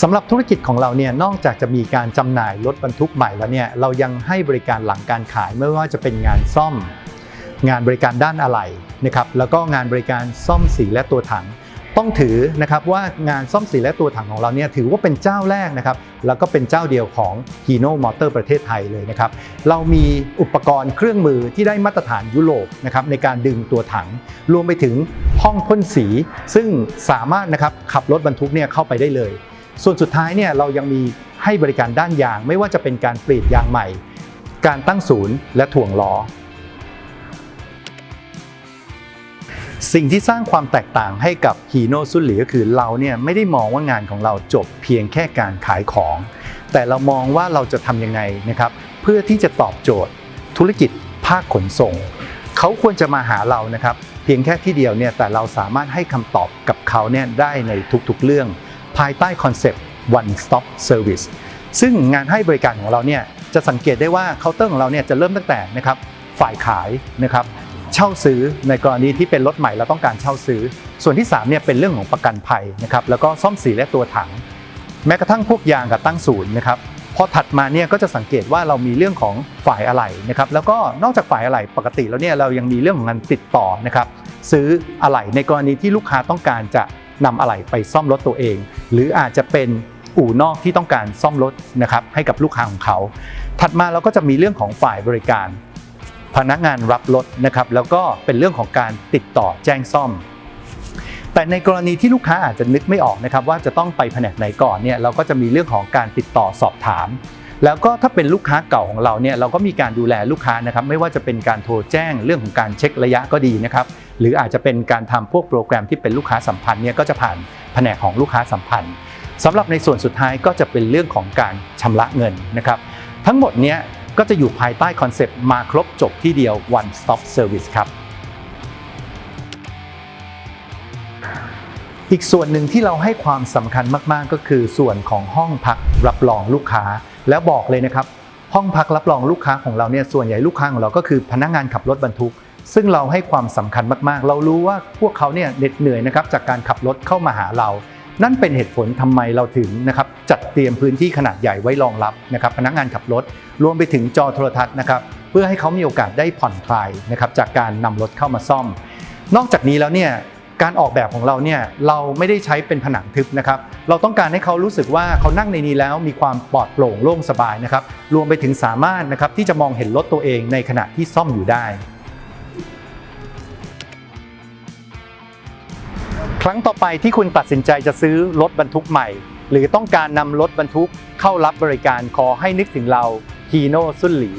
สำหรับธุรกิจของเราเนี่ยนอกจากจะมีการจำหน่ายรถบรรทุกใหม่แล้วเนี่ยเรายังให้บริการหลังการขายไม่ว่าจะเป็นงานซ่อม งานบริการด้านอะไหล่นะครับแล้วก็งานบริการซ่อมสีและตัวถัง ต้องถือนะครับว่างานซ่อมสีและตัวถังของเราเนี่ยถือว่าเป็นเจ้าแรกนะครับแล้วก็เป็นเจ้าเดียวของ Hino Motor ประเทศไทยเลยนะครับเรามีอุปกรณ์เครื่องมือที่ได้มาตรฐานยุโรปนะครับในการดึงตัวถัง รวมไปถึงห้องพ่นสี ซึ่งสามารถนะครับขับรถบรรทุกเนี่ยเข้าไปได้เลย ส่วนสุดท้ายเนี่ยเรายังมีให้บริการด้านยาง ไม่ว่าจะเป็นการเปลี่ยนยางใหม่ การตั้งศูนย์และถ่วงล้อ สิ่งที่สร้างความแตกต่างให้กับฮีโน่ซุนหลีก็คือเราเนี่ยไม่ได้มองว่างานของเราจบเพียงแค่การขายของ แต่เรามองว่าเราจะทำยังไงนะครับ เพื่อที่จะตอบโจทย์ ธุรกิจภาคขนส่ง เขาควรจะมาหาเรานะครับ เพียงแค่ที่เดียวเนี่ยแต่เราสามารถให้คำตอบกับเขาเนี่ยได้ในทุกๆเรื่อง ภายใต้คอนเซปต์ one stop service ซึ่งงานให้บริการของเราเนี่ยจะสังเกตได้ว่าเคาน์เตอร์ของเราเนี่ยจะเริ่มตั้งแต่นะครับฝ่ายขายนะครับเช่าซื้อในกรณีที่เป็นรถใหม่เราต้องการเช่าซื้อ ส่วนที่3เนี่ยเป็นเรื่องของประกันภัยนะครับแล้วก็ซ่อมสีและตัวถัง แม้กระทั่งพวกยางกับตั้งศูนย์นะครับพอถัดมาเนี่ยก็จะสังเกตว่าเรามีเรื่องของฝ่ายอะไหล่นะครับแล้วก็นอกจากฝ่ายอะไหล่ปกติแล้วเนี่ยเรายังมีเรื่องของงานติดต่อนะครับซื้ออะไหล่ในกรณีที่ลูกค้าต้องการจะ นำอะไหล่ไปซ่อมรถตัวเอง หรืออาจจะเป็นอู่นอกที่ต้องการซ่อมรถนะครับให้กับลูกค้าของเขา ถัดมาเราก็จะมีเรื่องของฝ่ายบริการ พนักงานรับรถนะครับแล้วก็เป็นเรื่องของการติดต่อแจ้งซ่อม แต่ในกรณีที่ลูกค้าอาจจะนึกไม่ออกนะครับว่าจะต้องไปแผนกไหนก่อนเนี่ยเราก็จะมีเรื่องของการติดต่อสอบถาม แล้วก็ถ้าเป็นลูกค้าเก่าของเราเนี่ยเราก็มีการดูแลลูกค้านะครับไม่ว่าจะเป็นการโทรแจ้งเรื่องของการเช็คระยะก็ดีนะครับหรืออาจจะเป็นการทำพวกโปรแกรมที่เป็นลูกค้าสัมพันธ์เนี่ยก็จะผ่านแผนกของลูกค้าสัมพันธ์สำหรับในส่วนสุดท้ายก็จะเป็นเรื่องของการชำระเงินนะครับทั้งหมดเนี้ยก็จะอยู่ภายใต้คอนเซปต์มาครบจบที่เดียว one stop service ครับอีกส่วนหนึ่งที่เราให้ความสำคัญมาก ๆ ก็คือส่วนของห้องพักรับรองลูกค้า แล้วบอกเลยนะครับ ห้องพักรับรองลูกค้าของเราเนี่ยส่วนใหญ่ลูกค้าของเราก็คือพนักงานขับรถบรรทุก ซึ่งเราให้ความสำคัญมากๆ เรารู้ว่าพวกเขาเนี่ยเหน็ดเหนื่อยนะครับจากการขับรถเข้ามาหาเรา นั่นเป็นเหตุผลทำไมเราถึงนะครับจัดเตรียมพื้นที่ขนาดใหญ่ไว้รองรับนะครับพนักงานขับรถ รวมไปถึงจอโทรทัศน์นะครับเพื่อให้เขามีโอกาสได้ผ่อนคลายนะครับจากการนำรถเข้ามาซ่อม นอกจากนี้แล้วเนี่ย การออกแบบของเราเนี่ยเราไม่ได้ใช้เป็นผนังทึบนะครับ เราต้องการให้เขารู้สึกว่าเขานั่งในนี้แล้วมีความปลอดโปร่งโล่งสบายนะครับ รวมไปถึงสามารถนะครับที่จะมองเห็นรถตัวเองในขณะที่ซ่อมอยู่ได้ ครั้งต่อไปที่คุณตัดสินใจจะซื้อรถบรรทุกใหม่ หรือต้องการนำรถบรรทุกเข้ารับบริการขอให้นึกถึงเราฮีโน่สุนหลี